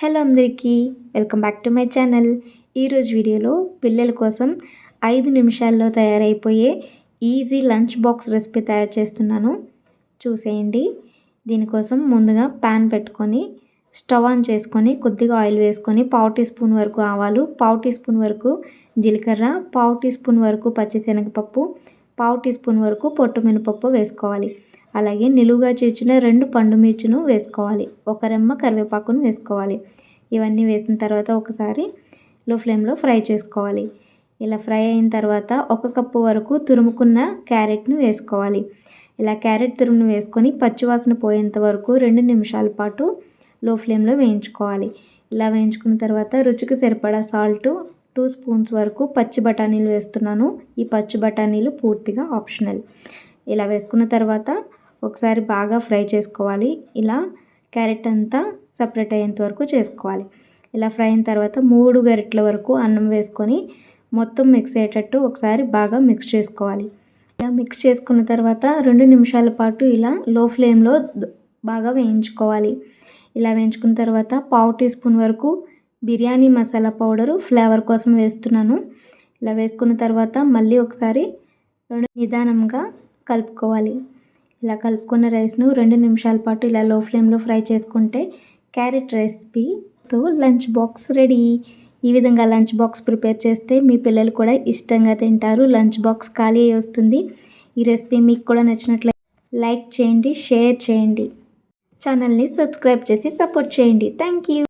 Hello అందరికీ welcome back to my channel. ఈరోజు వీడియోలో పిల్లల కోసం ఐదు నిమిషాల్లో తయారైపోయే ఈజీ లంచ్ బాక్స్ రెసిపీ తయారు చేస్తున్నాను. చూసేయండి. దీనికోసం ముందుగా ప్యాన్ పెట్టుకొని స్టవ్ ఆన్ చేసుకొని కొద్దిగా ఆయిల్ వేసుకొని పావు టీ స్పూన్ వరకు ఆవాలు పావు టీ స్పూన్ వరకు జీలకర్ర పావు టీ స్పూన్ వరకు పచ్చిశనగపప్పు పావు టీ స్పూన్ వరకు పొట్టు మినపప్పు వేసుకోవాలి. అలాగే నిలువుగా చేర్చిన రెండు పండు మిర్చిను వేసుకోవాలి. ఒక రెమ్మ కరివేపాకును వేసుకోవాలి. ఇవన్నీ వేసిన తర్వాత ఒకసారి లో ఫ్లేమ్లో ఫ్రై చేసుకోవాలి. ఇలా ఫ్రై అయిన తర్వాత ఒక కప్పు వరకు తురుముకున్న క్యారెట్ను వేసుకోవాలి. ఇలా క్యారెట్ తురుమును వేసుకొని పచ్చివాసన పోయేంత వరకు రెండు నిమిషాల పాటు లో ఫ్లేమ్లో వేయించుకోవాలి. ఇలా వేయించుకున్న తర్వాత రుచికి సరిపడా సాల్ట్ టూ స్పూన్స్ వరకు పచ్చి బఠానీలు వేస్తున్నాను. ఈ పచ్చి బఠానీలు పూర్తిగా ఆప్షనల్. ఇలా వేసుకున్న తర్వాత ఒకసారి బాగా ఫ్రై చేసుకోవాలి. ఇలా క్యారెట్ అంతా సపరేట్ అయ్యేంత వరకు చేసుకోవాలి. ఇలా ఫ్రై అయిన తర్వాత మూడు గరిటల వరకు అన్నం వేసుకొని మొత్తం మిక్స్ అయ్యేటట్టు ఒకసారి బాగా మిక్స్ చేసుకోవాలి. ఇలా మిక్స్ చేసుకున్న తర్వాత రెండు నిమిషాల పాటు ఇలా లో ఫ్లేమ్లో బాగా వేయించుకోవాలి. ఇలా వేయించుకున్న తర్వాత పావు టీ స్పూన్ వరకు బిర్యానీ మసాలా పౌడరు ఫ్లేవర్ కోసం వేస్తున్నాను. ఇలా వేసుకున్న తర్వాత మళ్ళీ ఒకసారి రెండు నిదానంగా కలుపుకోవాలి. ఇలా కలుపుకున్న రైస్ను రెండు నిమిషాల పాటు ఇలా లో ఫ్లేమ్లో ఫ్రై చేసుకుంటే క్యారెట్ రెసిపీతో లంచ్ బాక్స్ రెడీ ఈ విధంగా లంచ్ బాక్స్ ప్రిపేర్ చేస్తే మీ పిల్లలు కూడా ఇష్టంగా తింటారు. లంచ్ బాక్స్ ఖాళీ వస్తుంది. ఈ రెసిపీ మీకు కూడా నచ్చినట్లయితే లైక్ చేయండి షేర్ చేయండి. ఛానల్ని సబ్స్క్రైబ్ చేసి సపోర్ట్ చేయండి. Thank you